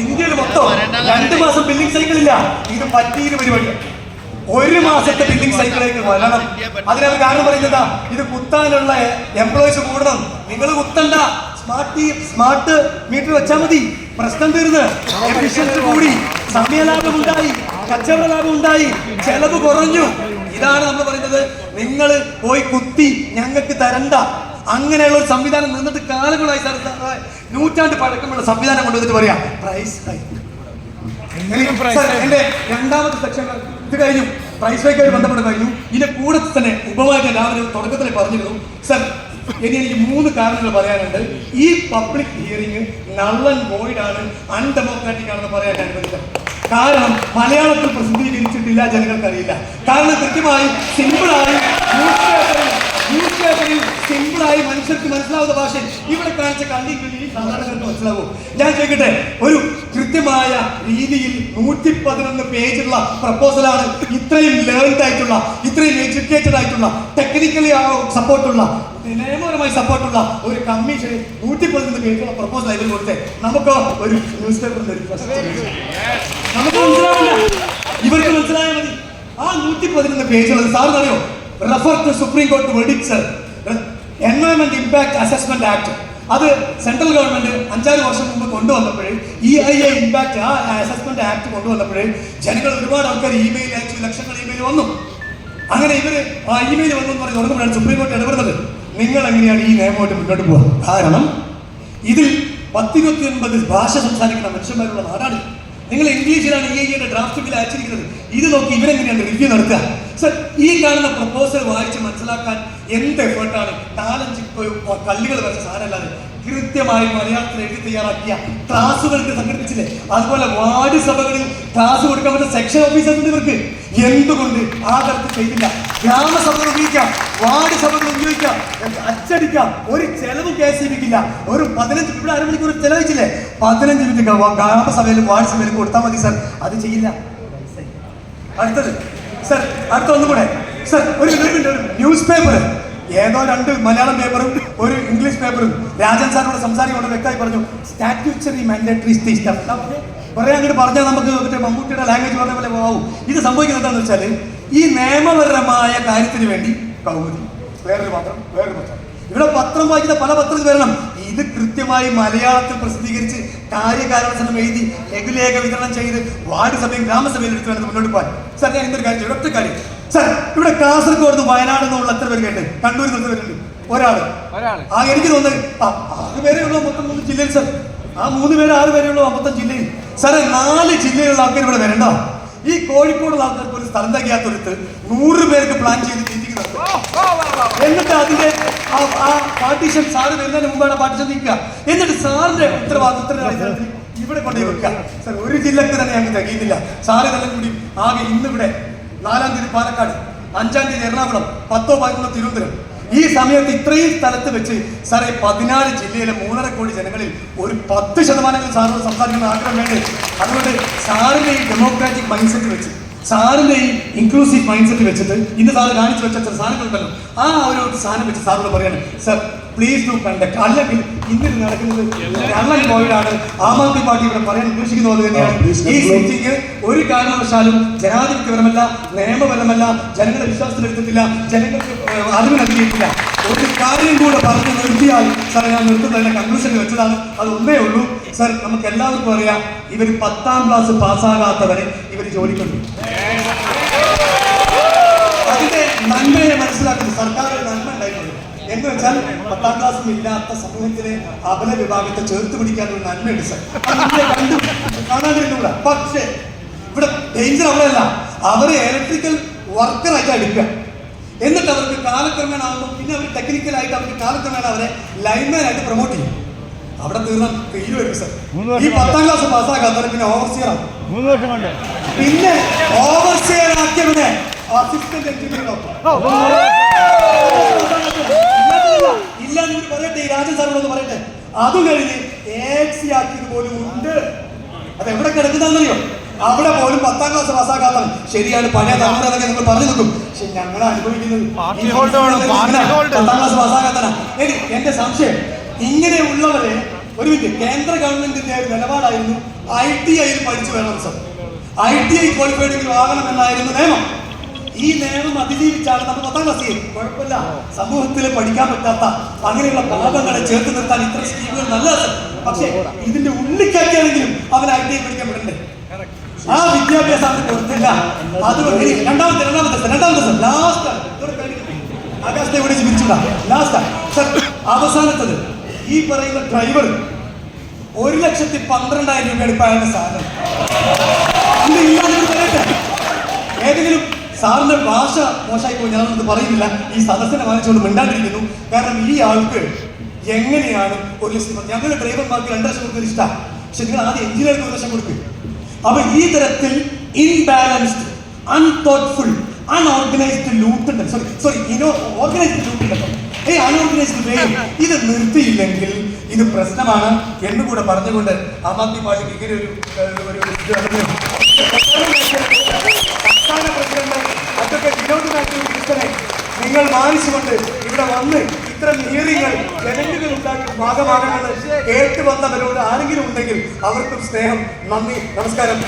ഇന്ത്യയിൽ മൊത്തം രണ്ട് മാസം ബില്ലിംഗ് സൈക്കിൾ ഇല്ല ഇത് പറ്റിയൊരു പരിപാടി ഒരു മാസത്തെ ബില്ലിംഗ് സൈക്കിളേക്ക് വരണം. അതിനൊരു കാരണം പറയുന്നതാ ഇത് കുത്താനുള്ള എംപ്ലോയീസ് കൂടണം. നിങ്ങൾ കുത്തണ്ട. സ്മാർട്ട് സ്മാർട്ട് മീറ്റർ വെച്ചാൽ മതി. പ്രശ്നം തീർന്ന്. എഫിഷ്യൻസി കൂടി. സമയലാഭം ഉണ്ടായി. കച്ചവട ലാഭം ഉണ്ടായി. ചെലവ് കുറഞ്ഞു. ഇതാണ് നമ്മൾ പറയുന്നത്. നിങ്ങൾ പോയി കുത്തി ഞങ്ങൾക്ക് തരണ്ട. അങ്ങനെയുള്ള ഒരു സംവിധാനം നിന്നിട്ട് കാലങ്ങളായി സാർ നൂറ്റാണ്ട് പഴക്കമുള്ള സംവിധാനം കൊണ്ടുവന്നിട്ട് പറയാം പ്രൈസ് ഹൈക്ക് എന്റെ രണ്ടാമത്തെ സെക്ഷൻ ഇത് കഴിഞ്ഞു. പ്രൈസ് ഹൈക്കായി ബന്ധപ്പെട്ട് കഴിഞ്ഞു. ഇതിന്റെ കൂടെ തന്നെ ഉപവാച രാവിലെ തുടക്കത്തിൽ പറഞ്ഞിരുന്നു. സർ ഇനി എനിക്ക് മൂന്ന് കാരണങ്ങൾ പറയാനുണ്ട്. ഈ public hearing null and void ആണ് അൺഡെമോക്രാറ്റിക് ആണെന്ന് പറയാൻ അനുവദിക്കാം കാരണം മലയാളത്തിൽ പ്രസിദ്ധീകരിച്ചിട്ടില്ല ജനങ്ങൾക്ക് അറിയില്ല കാരണം കൃത്യമായി സിമ്പിളായി ന്യൂസ് പേപ്പറിൽ സിമ്പിളായി മനുഷ്യർക്ക് മനസ്സിലാവുന്ന ഭാഷ. ഇവിടെ കാണിച്ച കണ്ടി സാധാരണക്കാർക്ക് മനസ്സിലാവും. ഞാൻ ചോദിക്കട്ടെ ഒരു കൃത്യമായ രീതിയിൽ നൂറ്റി പതിനൊന്ന് പേജുള്ള പ്രപ്പോസലാണ് ഇത്രയും ലേൺഡ് ആയിട്ടുള്ള ഇത്രയും എഡ്യൂക്കേറ്റഡ് ആയിട്ടുള്ള ടെക്നിക്കലി സപ്പോർട്ടുള്ള നിയമപരമായി സപ്പോർട്ടുള്ള ഒരു കമ്മീഷൻ നൂറ്റി പതിനൊന്ന് പേജുള്ള പ്രപ്പോസൽ ഇതിൽ കൊടുത്തേ. നമുക്ക് ഒരു ന്യൂസ് മനസ്സിലാവില്ല. ഇവർക്ക് മനസ്സിലായാൽ മതി. ആ നൂറ്റി പതിനൊന്ന് പേജുള്ളത് സാറിന് അറിയോ? Refer to supreme court verdicts environment impact assessment act അത് സെൻട്രൽ ഗവൺമെന്റ് അഞ്ചാറ് വർഷം മുമ്പ് കൊണ്ടുവന്നപ്പോഴേ ഇ ഐ എ ഇമ്പാക്ട് ആ അസസ്മെന്റ് ആക്ട് കൊണ്ടുവന്നപ്പോഴേ ജനങ്ങൾ ഒരുപാട് ആൾക്കാർ ഇമെയിൽ അയച്ചു ലക്ഷങ്ങൾ ഇമെയിൽ വന്നു. അങ്ങനെ ഇവർ ആ ഇമെയിൽ വന്നു എന്ന് പറഞ്ഞ് തുടങ്ങുമ്പോഴാണ് സുപ്രീം കോടതി ഇടപെടുന്നത്. നിങ്ങൾ എങ്ങനെയാണ് ഈ നിയമമായിട്ട് മുന്നോട്ട് പോകുക കാരണം ഇതിൽ പത്തിരുപത്തി ഒൻപത് ഭാഷ സംസാരിക്കുന്ന മനുഷ്യന്മാരുള്ള നാടാണ്. നിങ്ങൾ ഇംഗ്ലീഷിലാണ് ഇ ഐയുടെ ഡ്രാഫ്റ്റ് ബിൽ അയച്ചിരിക്കുന്നത്. ഇത് നോക്കി ഇവരെങ്ങനെയാണ് റിവ്യൂ നടത്തുക? സർ ഈ കാണുന്ന പ്രപ്പോസൽ വായിച്ച് മനസ്സിലാക്കാൻ എന്ത് എഫേർട്ടാണ്? നാലഞ്ച് കല്ലുകൾ വരച്ച സാധനമല്ലാതെ കൃത്യമായി മലയാളത്തിൽ എഴുതി തയ്യാറാക്കിയ ക്ലാസ്സുകൾക്ക് സംഘടിപ്പിച്ചില്ലേ? അതുപോലെ വാർഡ് സഭകളിൽ ക്ലാസ് കൊടുക്കാൻ പറ്റുന്ന സെക്ഷൻ ഓഫീസർ ഇവർക്ക്. എന്തുകൊണ്ട് ആ തരത്തിൽ ചെയ്തില്ല? ഗ്രാമസഭകൾ ഉപയോഗിക്കാം വാർഡ് സഭകൾ ഉപയോഗിക്കാം അച്ചടിക്കാം. ഒരു ചെലവ് കെ എസ് ഒരു പതിനഞ്ച് ഇവിടെ അരമണിക്കൂർ ചെലവഴിച്ചില്ലേ? പതിനഞ്ച് മിനിറ്റ് ഗ്രാമസഭയിലും വാർഡ് സഭയിലും കൊടുത്താൽ മതി സർ. അത് ചെയ്യില്ല. അടുത്തത്. സർ അടുത്ത ഒന്നും കൂടെ സർ ഒരു ന്യൂസ് പേപ്പർ ഏതോ രണ്ട് മലയാളം പേപ്പറും ഒരു ഇംഗ്ലീഷ് പേപ്പറും രാജൻ സാറിനോട് സംസാരിക്കൊണ്ട് വ്യക്തമായി പറഞ്ഞു സ്റ്റാറ്റ്യൂച്ചറി മാൻഡേറ്ററി കുറെ അങ്ങോട്ട് പറഞ്ഞാൽ നമുക്ക് മറ്റേ മമ്മൂട്ടിയുടെ ലാംഗ്വേജ് പറഞ്ഞ പോലെ പോവും ഇത് സംഭവിക്കുന്നത് എന്താണെന്ന് വെച്ചാൽ ഈ നിയമപരമായ കാര്യത്തിന് വേണ്ടി കൗമുദി വേറൊരു പത്രം വേറൊരു പത്രം. ഇവിടെ പത്രം വായിക്കുന്ന പല പത്രത്തിൽ വരണം. ഇത് കൃത്യമായി മലയാളത്തിൽ പ്രസിദ്ധീകരിച്ച് കാര്യകാരണസനം എഴുതി ലഘുലേഖ വിതരണം ചെയ്ത് വാർഡ് സഭയും ഗ്രാമസഭയും എടുത്തു വേണം മുന്നോട്ട് പോകാൻ. സർ ഞാൻ ഇന്നൊരു കാര്യം ഒറ്റ കാര്യം. സാർ ഇവിടെ കാസർഗോഡ് വയനാട് എന്നുള്ള എത്ര പേര് കേട്ട്? കണ്ണൂർ നിന്ന് എത്ര പേരുണ്ട് ഒരാൾ. ആ എനിക്ക് തോന്നുന്നത് ആ ആറ് പേരേ ഉള്ളൂ മൊത്തം മൂന്ന് ജില്ലയിൽ സാർ. ആ മൂന്ന് പേര് ആറ് പേരേ ഉള്ളൂ മൊത്തം ജില്ലയിൽ. സാറേ നാല് ജില്ലയിലുള്ള ആൾക്കാർ ഇവിടെ വരണ്ട. ഈ കോഴിക്കോടുള്ള ആൾക്കാർക്ക് ഒരു സ്ഥലം തികയാത്തൊരുത്ത് നൂറ് പേർക്ക് പ്ലാൻ ചെയ്ത് എന്നിട്ട് അതിന്റെ ആ- പാർട്ടീഷൻ സാറ് വരുന്നതിന് മുമ്പാണ് പാർട്ടീഷൻ നിൽക്കുക എന്നിട്ട് സാറിന്റെ ഉത്തരവാദിത്തത്തിനായി ഇവിടെ കൊണ്ടുപോയി വെക്കുക. സാർ ഒരു ജില്ലക്ക് തന്നെ ഞങ്ങൾക്ക് തികയുന്നില്ല. സാറ് ഇതെല്ലാം കൂടി ആകെ ഇന്നിവിടെ നാലാം തീയതി പാലക്കാട് അഞ്ചാം തീയതി എറണാകുളം പത്തോ പതിനൊന്നോ തിരുവനന്തപുരം. ഈ സമയത്ത് ഇത്രയും സ്ഥലത്ത് വെച്ച് സാറേ പതിനാല് ജില്ലയിലെ മൂന്നര കോടി ജനങ്ങളിൽ ഒരു പത്ത് ശതമാനങ്ങൾ സാറിനോട് സംസാരിക്കുന്ന ആഗ്രഹം വേണ്ടേ? അതുകൊണ്ട് സാറിന്റെ ഈ ഡെമോക്രാറ്റിക് മൈൻഡ് സെറ്റ് വെച്ച് സാറിന്റെ ഈ ഇൻക്ലൂസീവ് മൈൻഡ് സെറ്റ് വെച്ചിട്ട് ഇന്ന് സാറ് കാണിച്ചു വെച്ച ചില സാധനങ്ങളുണ്ടല്ലോ ആ ഒരു സാധനം വെച്ച് സാറിനോട് പറയാണ് സർ പ്ലീസ് ഡു കണ്ടക്ട് അല്ലെങ്കിൽ ഇന്നിൽ നടക്കുന്നത്. കള്ളൻ പോയിട്ടാണ് ആം ആദ്മി പാർട്ടി ഇവിടെ പറയാൻ ഉദ്ദേശിക്കുന്നത് പോലെ തന്നെയാണ്. ഈ മീറ്റിംഗ് ഒരു കാരണവശാലും ജനാധിപത്യപരമല്ല നിയമപരമല്ല ജനങ്ങളെ വിശ്വാസത്തിലെടുത്തിട്ടില്ല ജനങ്ങൾക്ക് അറിവ് നൽകിയിട്ടില്ല. ഒരു കാര്യം കൂടെ പറഞ്ഞു നിർത്തിയാൽ സാർ ഞാൻ നിർത്തുന്നതിന്റെ കൺക്ലൂഷൻ വെച്ചതാണ്. അത് ഒന്നേ ഉള്ളൂ. സാർ നമുക്ക് എല്ലാവർക്കും അറിയാം ഇവർ പത്താം ക്ലാസ് പാസ്സാകാത്തവരെ ഇവർ ജോലിക്കുണ്ട് അതിന്റെ നന്മയെ മനസ്സിലാക്കുന്നു. സർക്കാരിന്റെ നന്മ എന്ന് വെച്ചാൽ പത്താം ക്ലാസ്സും ഇല്ലാത്ത സമൂഹത്തിലെ അപല വിഭാഗത്തെ ചേർത്ത് പിടിക്കാൻ ഒരു നന്മയുണ്ട് സാർ കാണാതിരുന്നുകൂടാ പക്ഷേ ഇവിടെ ഡേഞ്ചർ അവിടെയല്ല അവരെ ഇലക്ട്രിക്കൽ വർക്കറായിട്ട് എടുക്കുക എന്നിട്ട് അവർക്ക് കാലക്രമേണ ആകുമ്പോൾ പിന്നെ അവർ ടെക്നിക്കലായിട്ട് അവർക്ക് കാലക്രമേണ അവരെ ലൈൻമാൻ ആയിട്ട് പ്രൊമോട്ട് ചെയ്യും. അവിടെ തീർന്നാൽ തീരുമായിരുന്നു സാർ ഈ പത്താം ക്ലാസ് പാസ്സാക്കാത്തവരെ പിന്നെ ഓവർസിയർ കൊണ്ട്. പിന്നെ ഓവർസിയർ ആക്കിയവനെ അസിസ്റ്റന്റ് എഞ്ചിനീയർ ഇല്ല നിങ്ങൾ പറയട്ടെ ഈ രാജൻ സാറിനോട് പറയട്ടെ. അതും കഴിഞ്ഞ് ആക്കിയത് പോലും ഉണ്ട്. അത് എവിടെ കിടക്കുന്നറിയോ അവിടെ പോലും പത്താം ക്ലാസ് പാസ്സാക്കാത്തവൻ. ശരിയാണ് പഴയ തലമുറ അതൊക്കെ നിങ്ങൾ പറഞ്ഞു നിൽക്കും പക്ഷെ ഞങ്ങൾ അനുഭവിക്കുന്നത്. പത്താം ക്ലാസ് പാസ്സാകാത്തന എന്റെ സംശയം ഇങ്ങനെയുള്ളവരെ ഒരു മിനിറ്റ് കേന്ദ്ര ഗവൺമെന്റിന്റെ ഒരു നിലപാടായിരുന്നു ഐ ടി ഐയിൽ പഠിച്ചു വേണം sir. I T I qualified ആകണം എന്നായിരുന്നു നിയമം. ഈ നേരം അതിജീവിച്ചാണ് നമ്മൾ പത്താം ക്ലാസ് ചെയ്യും കുഴപ്പമില്ല. സമൂഹത്തിൽ പഠിക്കാൻ പറ്റാത്ത അങ്ങനെയുള്ള പാപങ്ങളെ ചേർത്ത് നിർത്താൻ ഇത്ര സ്കീമുകൾ നല്ലത് പക്ഷേ ഇതിന്റെ ഉള്ളിക്കാക്കിയാണെങ്കിലും അവൻ ഐ ടി ഐ പഠിക്കാൻ വിടണ്ടേ ആ വിദ്യാഭ്യാസം അവന് കൊടുത്തില്ല അതുകൊണ്ട് രണ്ടാമത്തെ രണ്ടാമത്തെ രണ്ടാമത്തെ ലാസ്റ്റ് ആകാശത്തെ ഇവിടെ പിരിച്ചുവിടാ ലാസ്റ്റ് അവസാനത്തത്. ഈ പറയുന്ന ഡ്രൈവർ ഒരു ലക്ഷത്തി പന്ത്രണ്ടായിരം ഇപ്പൊ അയാളുടെ സാധനം ഇത് ഇല്ലാതെ പറയട്ടെ ഏതെങ്കിലും സാറിന്റെ ഭാഷ മോശമായി പോയി ഞാനൊന്നും പറയുന്നില്ല. ഈ സദസ്സിനെ വാങ്ങിച്ചുകൊണ്ട് മിണ്ടാണ്ടിരിക്കുന്നു. കാരണം ഈ ആൾക്ക് എങ്ങനെയാണ് ഒരു ലക്ഷം ഞങ്ങളുടെ ഡ്രൈവർമാർക്ക് രണ്ട് ലക്ഷം കൊടുക്കുന്ന ഇഷ്ടമാണ് പക്ഷെ നിങ്ങൾ ആദ്യം എഞ്ചിനീയർക്ക് ഒരു ലക്ഷം കൊടുക്കും. അപ്പൊ ഈ തരത്തിൽ ഇൻബാലൻസ്ഡ് അൺതോട്ട്ഫുൾ അൺഓർഗനൈസ്ഡ് ലൂട്ട് ഉണ്ട്. സോറി സോറി ഇനോ ഓർഗനൈസ്ഡ് ലൂട്ട് ഉണ്ടല്ലോ ഏ അൺഓർഗനൈസ്ഡ് വേ ഇത് നിർത്തിയില്ലെങ്കിൽ ഇത് പ്രശ്നമാണ് എന്നുകൂടെ പറഞ്ഞുകൊണ്ട് ആം ആദ്മി പാർട്ടിക്ക് ഇങ്ങനെ ഒരു സംസ്ഥാന പ്രസിഡന്റ് വിനോദ് മാത്യു നിങ്ങൾ മാനിച്ചുകൊണ്ട് ഇവിടെ വന്ന് ഇത്തരം ഹിയറിങ്ങൾ ജനങ്ങൾ ഉണ്ടാക്കി ഭാഗമാകണമെന്ന് കേട്ട് വന്നവരോട് ആരെങ്കിലും ഉണ്ടെങ്കിൽ അവർക്കും സ്നേഹം നന്ദി നമസ്കാരം.